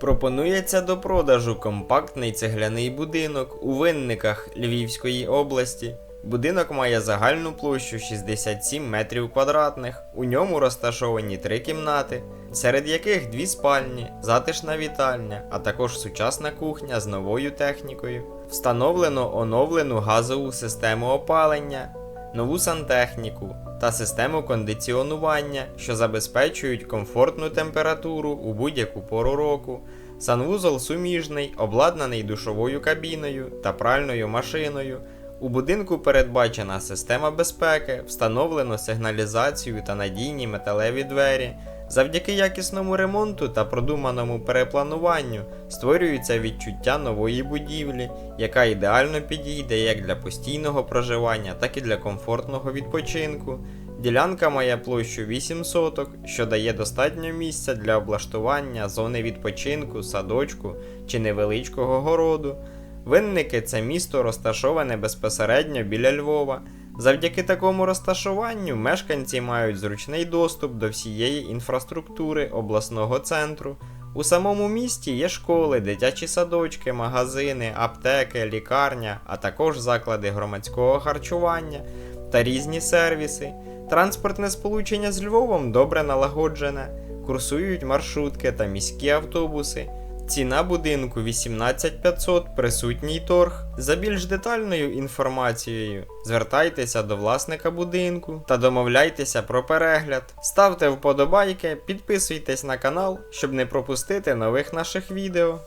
Пропонується до продажу компактний цегляний будинок у винниках Львівської області. Будинок має загальну площу 67 метрів квадратних. У ньому розташовані три кімнати, серед яких дві спальні, затишна вітальня, а також сучасна кухня з новою технікою. Встановлено оновлену газову систему опалення, нову сантехніку та систему кондиціонування, що забезпечують комфортну температуру у будь-яку пору року. Санвузол суміжний, обладнаний душовою кабіною та пральною машиною. У будинку передбачена система безпеки, встановлено сигналізацію та надійні металеві двері. Завдяки якісному ремонту та продуманому переплануванню створюється відчуття нової будівлі, яка ідеально підійде як для постійного проживання, так і для комфортного відпочинку. Ділянка має площу 8 соток, що дає достатньо місця для облаштування зони відпочинку, садочку чи невеличкого городу. Винники це місто розташоване безпосередньо біля Львова. Завдяки такому розташуванню мешканці мають зручний доступ до всієї інфраструктури обласного центру. У самому місті є школи, дитячі садочки, магазини, аптеки, лікарня, а також заклади громадського харчування та різні сервіси. Транспортне сполучення з Львовом добре налагоджене, курсують маршрутки та міські автобуси. Ціна будинку 18500, присутній торг. За більш детальною інформацією звертайтеся до власника будинку та домовляйтеся про перегляд. Ставте вподобайки, підписуйтесь на канал, щоб не пропустити нових наших відео.